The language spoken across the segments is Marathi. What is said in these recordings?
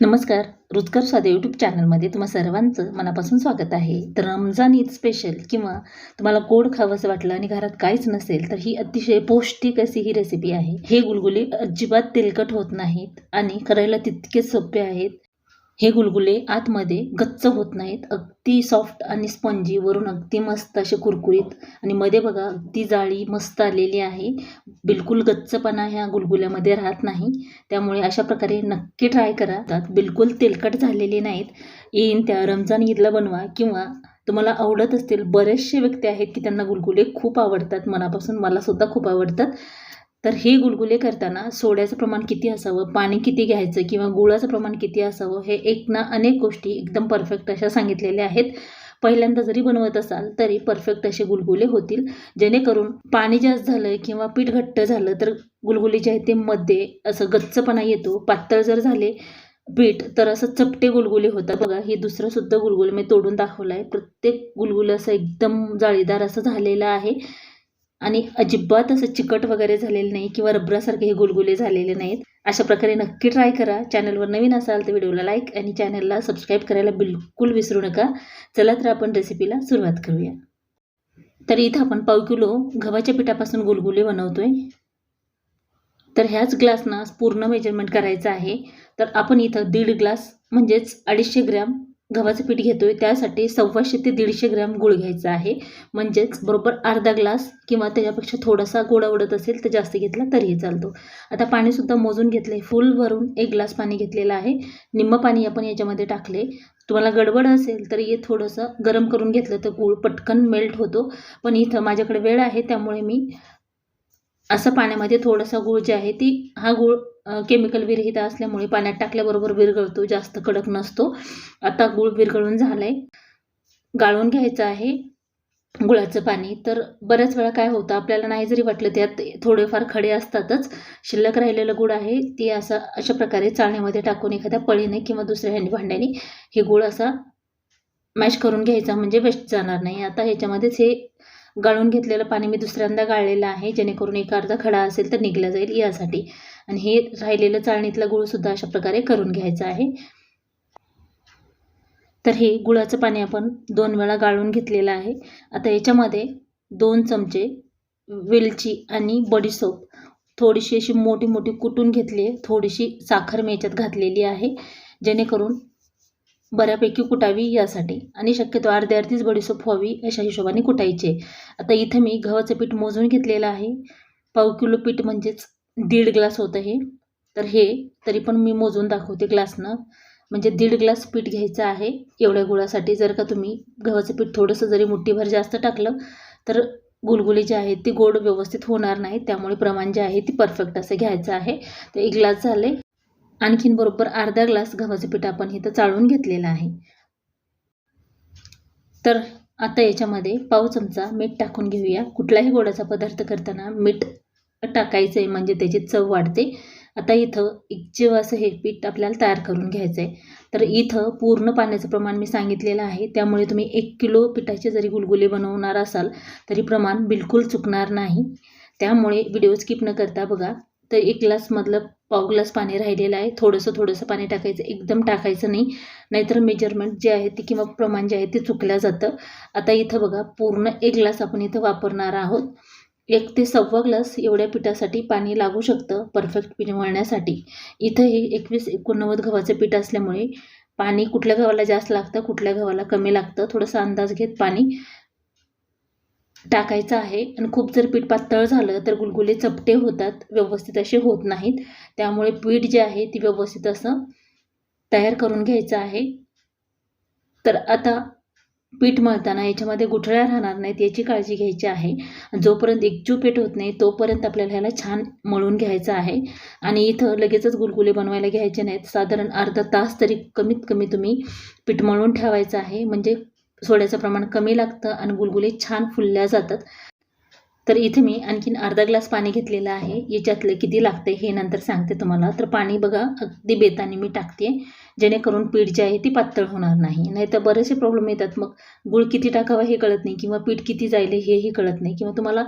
नमस्कार रुचकर स्वाद यूट्यूब चॅनलमध्ये तुम्हा सर्वांचं मनापासून स्वागत आहे. तर रमजान ईद स्पेशल किंवा तुम्हाला गोड खावंसं वाटलं आणि घरात काहीच नसेल तर ही अतिशय पौष्टिक अशी ही रेसिपी आहे. हे गुलगुले अजिबात तेलकट होत नाहीत आणि करायला तितके सोपे आहेत. हे गुलगुले आतमध्ये गच्च होत नाहीत. अगदी सॉफ्ट आणि स्पंजी वरून अगदी मस्त असे कुरकुरीत. आणि मध्ये बघा अगदी जाळी मस्त आलेली आहे. बिलकुल गच्चपणा ह्या गुलगुल्यामध्ये राहत नाही. त्यामुळे अशा प्रकारे नक्की ट्राय करा. त्यात बिलकुल तेलकट झालेले नाहीत. येईन त्या रमजान ईदला बनवा किंवा तुम्हाला आवडत असतील बरेचसे व्यक्ती आहेत की त्यांना गुलगुले खूप आवडतात. मनापासून मला सुद्धा खूप आवडतात. तर हे गुलगुले करताना सोड्याचं प्रमाण किती असावं? पाणी किती घ्यायचं? किंवा गुळाचं प्रमाण किती असावं? हे एक ना अनेक गोष्टी एकदम परफेक्ट अशा सांगितलेल्या आहेत. पहिल्यांदा जरी बनवत असाल तरी परफेक्ट असे गुलगुले होतील. जेणेकरून पाणी जास्त झालं किंवा पीठ घट्ट झालं तर गुलगुले जे आहे ते मध्ये असं गच्चपणा येतो. पातळ जर झाले पीठ तर असं चपटे गुलगुले होतात. बघा हे दुसरं सुद्धा गुलगुले मी तोडून दाखवलं आहे प्रत्येक गुलगुलं असं एकदम जाळीदार असं झालेलं आहे. आणि अजिबात असं चिकट वगैरे झालेलं नाही किंवा रबरासारखे हे गुलगुले झालेले नाहीत. अशा प्रकारे नक्की ट्राय करा. चॅनलवर नवीन असाल तर व्हिडिओला लाईक आणि चॅनलला सबस्क्राईब करायला बिलकुल विसरू नका. चला तर आपण रेसिपीला सुरुवात करूया. तर इथं आपण पाव किलो गव्हाच्या पिठापासून गुलगुले बनवतोय. तर ह्याच ग्लासनं पूर्ण मेजरमेंट करायचं आहे. तर आपण इथं दीड ग्लास म्हणजेच अडीचशे ग्रॅम गव्हाचं पीठ घेतोय त्यासाठी सव्वाशे ते दीडशे ग्रॅम गूळ घ्यायचा आहे. म्हणजेच बरोबर अर्धा ग्लास किंवा त्याच्यापेक्षा थोडासा गोड आवडत असेल तर जास्त घेतला तरीही चालतो. आता पाणीसुद्धा मोजून घेतलं आहे फुल भरून एक ग्लास पाणी घेतलेलं आहे. निम्म पाणी आपण याच्यामध्ये टाकले तुम्हाला गडबड असेल तर हे थोडंसं गरम करून घेतलं तर गूळ पटकन मेल्ट होतो. पण इथं माझ्याकडे वेळ आहे त्यामुळे मी असं पाण्यामध्ये थोडासा गूळ जे आहे ती हा गूळ केमिकल विरहित असल्यामुळे पाण्यात टाकल्याबरोबर विरघळतो जास्त कडक नसतो. आता गूळ विरघळून झाला आहे गाळून घ्यायचं आहे गुळाचं पाणी. तर बऱ्याच वेळा काय होतं आपल्याला नाही जरी वाटलं त्यात थोडेफार खडे असतातच शिल्लक राहिलेलं गुळ आहे ती असं अशा प्रकारे चाळण्यामध्ये टाकून एखाद्या पळीने किंवा दुसऱ्या हँडी भांड्याने हे गुळ असा मॅश करून घ्यायचा म्हणजे वेस्ट जाणार नाही. आता ह्याच्यामध्येच हे गाळून घेतलेलं पाणी मी दुसऱ्यांदा गाळलेलं आहे जेणेकरून एक अर्धा खडा असेल तर निघला जाईल यासाठी. आणि हे राहिलेलं चाळणीतलं गुळसुद्धा अशा प्रकारे करून घ्यायचं आहे. तर हे गुळाचं पाणी आपण दोन वेळा गाळून घेतलेलं आहे. आता याच्यामध्ये दोन चमचे वेलची आणि बडीसोप थोडीशी अशी मोठी मोठी कुटून घेतली आहे. थोडीशी साखर मी याच्यात घातलेली आहे. जेणेकरून बऱ्यापैकी कुटावी यासाठी. आणि शक्यतो अर्धे अर्धीच बडीसोप व्हावी अशा हिशोबाने कुटायचे. आता इथं मी गव्हाचं पीठ मोजून घेतलेलं आहे. पाव किलो पीठ म्हणजेच दीड ग्लास होतं हे. तर हे तरी पण मी मोजून दाखवते ग्लासनं. म्हणजे दीड ग्लास पीठ घ्यायचं आहे. एवढ्या गुळासाठी जर का तुम्ही गव्हाचं पीठ थोडंसं जरी मुठ्ठीभर जास्त टाकलं तर गुलगुली जे आहेत ती गोड व्यवस्थित होणार नाही. त्यामुळे प्रमाण जे आहे ती परफेक्ट असं घ्यायचं आहे. तर एक ग्लास झाले. आणखीन बरोबर अर्धा ग्लास गव्हाचं पीठ आपण इथं चाळून घेतलेलं आहे. तर आता याच्यामध्ये पाव चमचा मीठ टाकून घेऊया. कुठलाही गोडाचा पदार्थ करताना मीठ टाकायचं आहे म्हणजे त्याची चव वाढते. आता इथं एक असं हे पीठ आपल्याला तयार करून घ्यायचं आहे तर इथं पूर्ण पाण्याचं प्रमाण मी सांगितलेलं आहे. त्यामुळे तुम्ही एक किलो पिठाचे जरी गुलगुले बनवणार असाल तरी प्रमाण बिलकुल चुकणार नाही. त्यामुळे व्हिडिओ स्किप न करता बघा. तर एक ग्लासमधलं पाव ग्लास पाणी राहिलेलं आहे. थोडंसं थोडंसं पाणी टाकायचं. एकदम टाकायचं नाही. नाहीतर मेजरमेंट जे आहे ते किंवा प्रमाण जे आहे ते चुकलं जातं. आता इथं बघा पूर्ण एक ग्लास आपण इथं वापरणार आहोत. एक ते सव्वा ग्लास एवढ्या पिठासाठी पाणी लागू शकतं परफेक्ट पीठ मळण्यासाठी. इथं हे एकवीस एकोणनव्वद गव्हाचं पीठ असल्यामुळे पाणी कुठल्या गव्हाला जास्त लागतं कुठल्या गव्हाला कमी लागतं थोडासा अंदाज घेत पाणी. टाकायचं आहे. आणि खूप जर पीठ पातळ झालं तर गुलगुले चपटे होतात. व्यवस्थित असे होत नाहीत. त्यामुळे पीठ जे आहे ती व्यवस्थित असं तयार करून घ्यायचं आहे. तर आता पीठ मळताना याच्यामध्ये गुठळ्या राहणार नाहीत याची काळजी घ्यायची आहे. जोपर्यंत एकजू पीठ होत नाही तोपर्यंत आपल्याला ह्याला छान मळून घ्यायचं आहे. आणि इथं लगेचच गुलगुले बनवायला घ्यायचे नाहीत. साधारण अर्धा तास तरी कमीत कमी तुम्ही पीठ मळून ठेवायचं आहे. म्हणजे सोड्याचं प्रमाण कमी लागतं आणि गुलगुले छान फुलल्या जातात. तर इथे मी आणखीन अर्धा ग्लास पाणी घेतलेलं आहे. याच्यातलं किती लागते हे नंतर सांगते तुम्हाला. तर पाणी बघा अगदी बेताने मी टाकते. जेणेकरून पीठ जे आहे ती पातळ होणार नाही. नाहीतर बरेचसे प्रॉब्लेम येतात. मग गुळ किती टाकावा हे कळत नाही किंवा पीठ किती जाईल हेही कळत नाही. किंवा तुम्हाला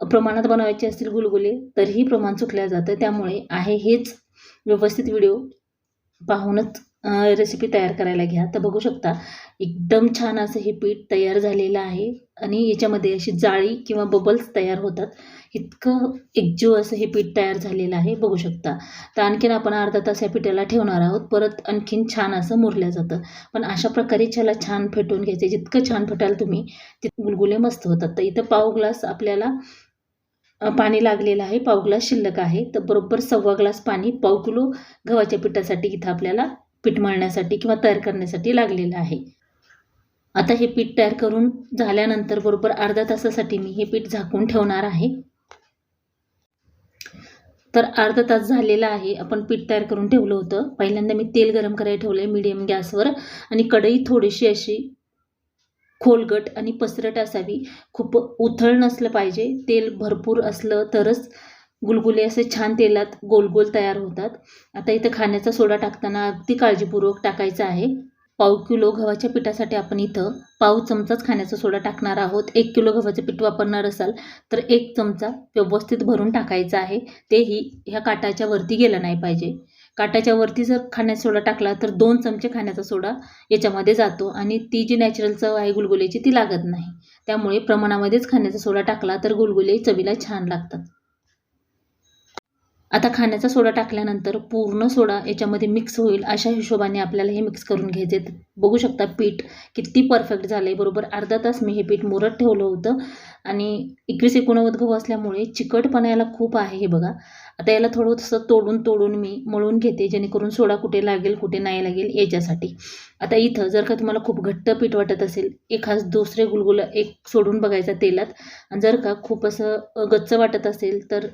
प्रमाणात बनवायचे असतील गुलगुले तरीही प्रमाण चुकल्या जातं. त्यामुळे आहे हेच व्यवस्थित व्हिडिओ पाहूनच रेसिपी तयार करायला घ्या. तर बघू शकता एकदम छान असं हे पीठ तयार झालेलं आहे. आणि याच्यामध्ये अशी जाळी किंवा बबल्स तयार होतात. इतकं एकजीव असं हे पीठ तयार झालेलं आहे बघू शकता. तर आणखीन आपण अर्धा तास या पिठाला ठेवणार आहोत. परत आणखीन छान असं मुरलं जातं. पण अशा प्रकारे ह्याला छान फेटून घ्यायचं. जितकं छान फेटाल तुम्ही तितके गुलगुले मस्त होतात. तर इथं पाव ग्लास आपल्याला पाणी लागलेलं आहे. पाव ग्लास शिल्लक आहे. तर बरोबर सव्वा ग्लास पाणी पाव किलो गव्हाच्या पिठासाठी इथं आपल्याला पीठ मळण्यासाठी किंवा तयार करण्यासाठी लागलेलं आहे. आता हे पीठ तयार करून झाल्यानंतर बरोबर अर्धा तासासाठी मी हे पीठ झाकून ठेवणार आहे. तर अर्धा तास झालेला आहे आपण पीठ तयार करून ठेवलं होतं. पहिल्यांदा मी तेल गरम करायला ठेवलं आहे मिडियम गॅसवर आणि कढई थोडीशी अशी खोलगट आणि पसरट असावी. खूप उथळ नसलं पाहिजे तेल भरपूर असलं तरच गुलगुले असे छान तेलात गोल गोल तयार होतात. आता इथं खाण्याचा सोडा टाकताना अगदी काळजीपूर्वक टाकायचा आहे. पाव किलो गव्हाच्या पिठासाठी आपण इथं पाव चमचाच खाण्याचा सोडा टाकणार आहोत. एक किलो गव्हाचं पीठ वापरणार असाल तर एक चमचा व्यवस्थित भरून टाकायचा आहे. तेही ह्या काटाच्या वरती गेलं नाही पाहिजे. काटाच्या वरती जर खाण्याचा सोडा टाकला तर दोन चमचे खाण्याचा सोडा याच्यामध्ये जातो आणि ती जी नॅचरल चव आहे गुलगुल्याची ती लागत नाही. त्यामुळे प्रमाणामध्येच खाण्याचा सोडा टाकला तर गुलगुले चवीला छान लागतात. आता खाण्याचा सोडा टाकल्यानंतर पूर्ण सोडा याच्यामध्ये मिक्स होईल. अशा हिशोबाने आपल्याला हे मिक्स करून घ्यायचे बघू शकता पीठ किती परफेक्ट झालं आहे बरोबर अर्धा तास मी हे पीठ मुरत ठेवलं होतं. आणि एकवीस एकोणवद गहू असल्यामुळे चिकटपणा याला खूप आहे हे बघा. आता याला थोडंसं तोडून तोडून मी मळून घेते जेणेकरून सोडा कुठे लागेल कुठे नाही लागेल याच्यासाठी. आता इथं जर का तुम्हाला खूप घट्ट पीठ वाटत असेल एखाद दुसरे गुलगुलं एक सोडून बघायचा तेलात. आणि जर का खूप असं गच्च वाटत असेल तर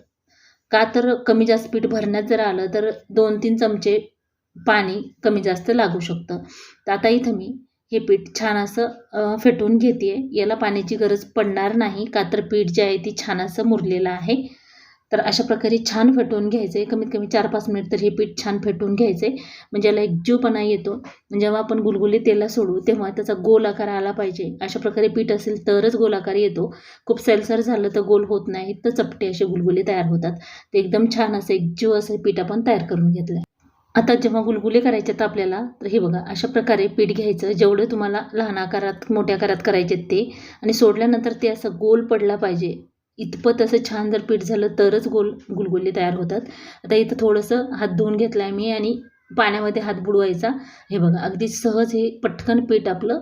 का तर कमी जास्त पीठ भरण्यात जर आलं तर दोन तीन चमचे पाणी कमी जास्त लागू शकतं. तर आता इथं मी हे पीठ छान असं फेटून घेते याला पाण्याची गरज पडणार नाही. का तर पीठ जे आहे ती छान असं मुरलेलं आहे. तर अशा प्रकारे छान फेटून घ्यायचं. आहे कमीत कमी चार पाच मिनिट तर हे पीठ छान फेटून घ्यायचं. आहे म्हणजे याला एक जीवपणा येतो. म्हणजे जेव्हा आपण गुलगुली तेला सोडू तेव्हा त्याचा गोल आकार आला पाहिजे. अशा प्रकारे पीठ असेल तरच गोल आकार येतो. खूप सैलसर झालं तर गोल होत नाही तर चपटे असे गुलगुले तयार होतात. ते एकदम छान असं एक जीव असं पीठ आपण तयार करून घेतलं आहे आता जेव्हा गुलगुले करायचे तर आपल्याला तर हे बघा अशा प्रकारे पीठ घ्यायचं. जेवढं तुम्हाला लहान आकारात मोठ्या आकारात करायचे ते. आणि सोडल्यानंतर ते असं गोल पडला पाहिजे. इतपत असं छान जर पीठ झालं तरच गोल गुलगुले तयार होतात. आता इथं थोडंसं हात धुवून घेतला आहे मी आणि पाण्यामध्ये हात बुडवायचा. हे बघा अगदी सहज हे पटकन पीठ आपलं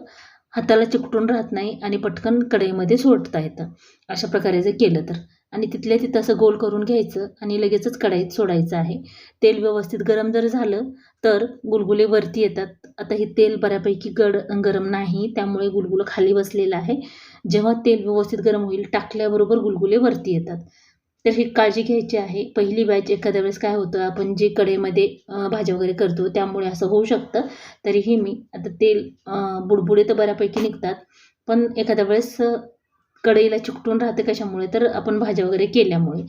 हाताला चिकटून राहत नाही आणि पटकन कढईमध्ये सोडता येतं. अशा प्रकारे जर केलं तर. आणि तिथल्या तिथं असं गोल करून घ्यायचं आणि लगेचच कढाईत सोडायचं आहे. तेल व्यवस्थित गरम जर झालं तर गुलगुले वरती येतात. आता हे तेल बऱ्यापैकी गड गरम नाही त्यामुळे गुलगुलं खाली बसलेलं आहे. जेव्हा तेल व्यवस्थित गरम होईल टाकल्याबरोबर गुलगुले वरती येतात. तर ही काळजी घ्यायची आहे. पहिली बॅच एखाद्या वेळेस काय होतं आपण जे कढईमध्ये भाज्या वगैरे करतो त्यामुळे असं होऊ शकतं. तरीही मी आता तेल बुडबुडे तर बऱ्यापैकी निघतात. पण एखाद्या वेळेस कढईला चिकटून राहते कशामुळे? तर आपण भाज्या वगैरे केल्यामुळे.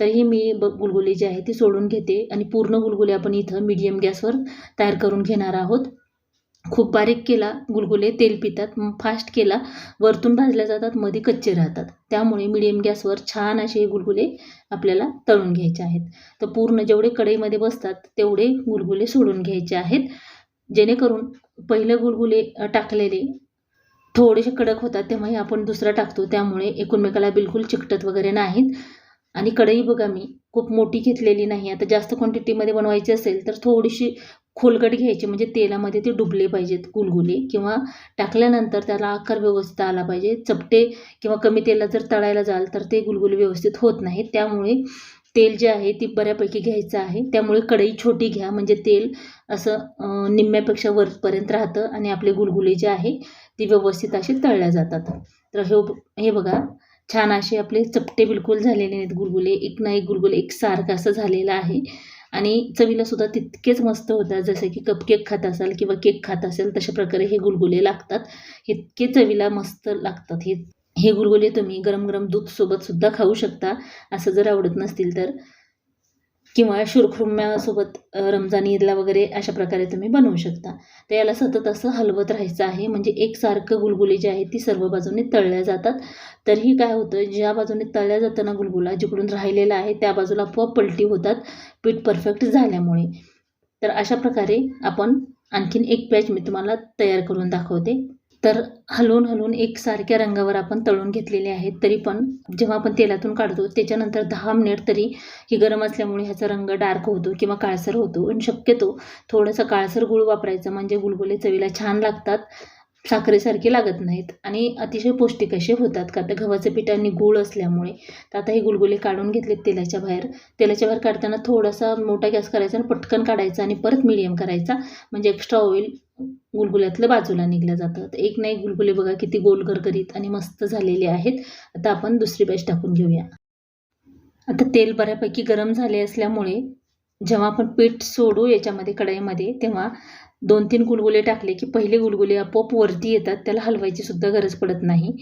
तरीही मी ब गुलगुले जी आहे ती सोडून घेते आणि पूर्ण गुलगुले आपण इथं मीडियम गॅसवर तयार करून घेणार आहोत. खूप बारीक केला गुलगुले तेल पितात फास्ट केला. वरतून भाजल्या जातात मध्ये कच्चे राहतात. त्यामुळे मिडियम गॅसवर छान असे गुलगुले आपल्याला तळून घ्यायचे आहेत. तर पूर्ण जेवढे कढईमध्ये बसतात तेवढे गुलगुले सोडून घ्यायचे आहेत. जेणेकरून पहिले गुलगुले टाकलेले थोडेसे कडक होतात तेव्हाही आपण दुसरा टाकतो. त्यामुळे एकूणमेकाला बिलकुल चिकटत वगैरे नाहीत. आणि कढई बघा मी खूप मोठी घेतलेली नाही. आता जास्त क्वांटिटीमध्ये बनवायची असेल तर थोडीशी खोलगट घ्यायची. म्हणजे तेलामध्ये ते डुबले पाहिजेत गुलगुले. किंवा टाकल्यानंतर त्याला आकार व्यवस्थित आला पाहिजे. चपटे किंवा कमी तेलात जर तळायला जाल तर ते गुलगुले व्यवस्थित होत नाहीत. त्यामुळे तेल जे आहे ती बऱ्यापैकी घ्यायचं आहे. त्यामुळे कढई छोटी घ्या. म्हणजे तेल असं निम्म्यापेक्षा वरपर्यंत राहतं. आणि आपले गुलगुले जे आहे ती व्यवस्थित अशी तळल्या जातात. तर हे हे बघा छान असे आपले चपटे बिलकुल झालेले नाहीत गुलगुले एक ना एक गुलगुले एकसारखं असं झालेलं आहे. आणि चवीला सुद्धा तितकेच मस्त होतात. जसं की कपकेक खात असाल किंवा केक खात असेल तशा प्रकारे हे गुलगुले लागतात. इतके चवीला मस्त लागतात. हे हे गुलगुले तुम्ही गरम गरम दूधसोबत सुद्धा खाऊ शकता. असं जर आवडत नसतील तर. किंवा शिरखुरम्यासोबत रमजान ईदला वगैरे अशा प्रकारे तुम्ही बनवू शकता. तर याला सतत असं हलवत राहायचं आहे. म्हणजे एकसारखं गुलगुले जे आहेत ती सर्व बाजूने तळल्या जातात. तरीही काय होतं ज्या बाजूने तळल्या जाताना गुलगुला जिकडून राहिलेला आहे त्या बाजूला आपोआप पलटी होतात. पीठ परफेक्ट झाल्यामुळे. तर अशा प्रकारे आपण आणखीन एक पॅच मी तुम्हाला तयार करून दाखवते. तर हलवून हलवून एकसारख्या रंगावर आपण तळून घेतलेले आहेत तरी पण जेव्हा आपण तेलातून काढतो त्याच्यानंतर दहा मिनिट तरी ही गरम असल्यामुळे ह्याचा रंग डार्क होतो किंवा काळसर होतो. आणि शक्यतो थोडंसं काळसर गुळ वापरायचं म्हणजे गुलगुले चवीला छान लागतात साखरेसारखे लागत नाहीत आणि अतिशय पौष्टिक असे होतात. का तर गव्हाचं पीठ आणि गूळ असल्यामुळे तर आता हे गुलगुले काढून घेतलेत तेलाच्या बाहेर. तेलाच्या बाहेर काढताना थोडासा मोठा गॅस करायचा आणि पटकन काढायचा आणि परत मिडियम करायचा. म्हणजे एक्स्ट्रा ऑइल गुलगुल्यातलं बाजूला निघलं जातं. तर एक ना एक गुलगुले बघा किती गोल करीत आणि मस्त झालेले आहेत. आता आपण दुसरी बॅच टाकून घेऊया. आता तेल बऱ्यापैकी गरम झाले असल्यामुळे जेव्हा आपण पीठ सोडू याच्यामध्ये कढईमध्ये तेव्हा दोन तीन गुलगुले टाकले की पहिले गुलगुले आपोआप वरती येतात. त्याला हलवायची सुद्धा गरज पडत नाही.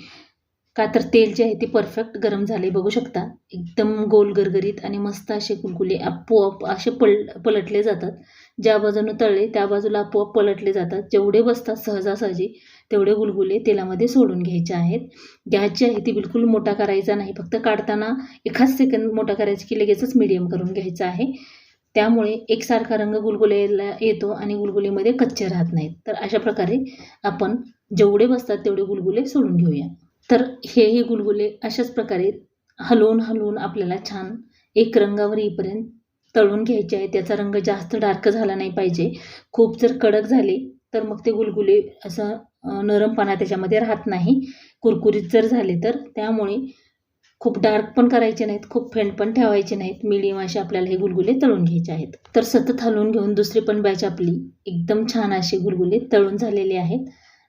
का तर तेल जे आहे ते परफेक्ट गरम झाले बघू शकता. एकदम गोल गरगरीत आणि मस्त असे गुलगुले आपोआप असे पल पलटले जातात. ज्या बाजूनं तळले त्या बाजूला आपोआप पलटले जातात. जेवढे बसतात सहजासहजी तेवढे गुलगुले तेलामध्ये सोडून घ्यायचे आहेत. गॅस आहे ती बिलकुल मोठा करायचा नाही. फक्त काढताना एखाद सेकंद मोठा करायचा की लगेचच मिडियम करून घ्यायचा आहे. त्यामुळे एकसारखा रंग गुलगुलेला येतो आणि गुलगुलीमध्ये कच्चे राहत नाहीत. तर अशा प्रकारे आपण जेवढे बसतात तेवढे गुलगुले सोडून घेऊया. तर हे गुलगुले अशाच प्रकारे हलवून हलवून आपल्याला छान एक रंगावर येईपर्यंत तळून घ्यायचे आहे त्याचा रंग जास्त डार्क झाला नाही पाहिजे. खूप जर कडक झाले तर मग ते गुलगुले असं नरमपणा त्याच्यामध्ये राहत नाही. कुरकुरीत जर झाले तर त्यामुळे खूप डार्क पण करायचे नाहीत खूप फेंट पण ठेवायचे नाहीत. मिडियम असे आपल्याला हे गुलगुले तळून घ्यायचे आहेत. तर सतत हलवून घेऊन दुसरी पण बॅच आपली एकदम छान असे गुलगुले तळून झालेले आहेत.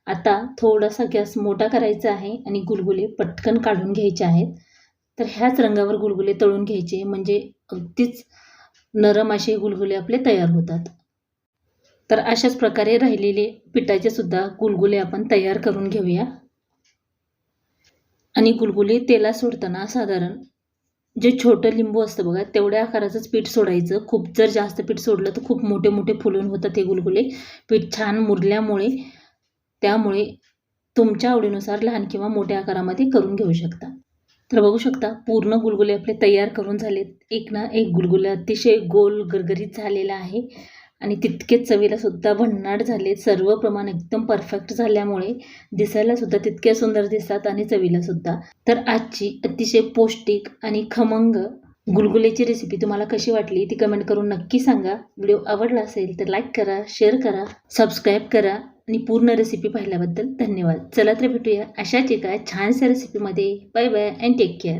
आता थोडासा गॅस मोठा करायचा आहे आणि गुलगुले पटकन काढून घ्यायचे आहेत. तर ह्याच रंगावर गुलगुले तळून घ्यायचे. म्हणजे अगदीच नरम असे गुलगुले आपले तयार होतात. तर अशाच प्रकारे राहिलेले पिठाचे सुद्धा गुलगुले आपण तयार करून घेऊया. आणि गुलगुले तेला सोडताना साधारण जे छोटं लिंबू असतं बघा तेवढ्या आकाराचंच पीठ सोडायचं. खूप जर जास्त पीठ सोडलं तर खूप मोठे मोठे फुलून होतात हे गुलगुले. पीठ छान मुरल्यामुळे त्यामुळे तुमच्या आवडीनुसार लहान किंवा मोठ्या आकारामध्ये करून घेऊ शकता. तर बघू शकता पूर्ण गुलगुले आपले तयार करून झालेत. एक ना एक गुलगुले अतिशय गोल गरगरीत झालेला आहे. आणि तितकेच चवीला सुद्धा भन्नाट झाले. सर्व प्रमाण एकदम परफेक्ट झाल्यामुळे दिसायला सुद्धा तितके सुंदर दिसतात आणि चवीला सुद्धा. तर आजची अतिशय पौष्टिक आणि खमंग गुलगुलेची रेसिपी तुम्हाला कशी वाटली ती कमेंट करून नक्की सांगा. व्हिडिओ आवडला असेल तर लाईक करा शेअर करा सबस्क्राईब करा. आणि पूर्ण रेसिपी पाहिल्याबद्दल धन्यवाद. चला तर भेटूया अशाच एका छानशा रेसिपीमध्ये bye bye and take care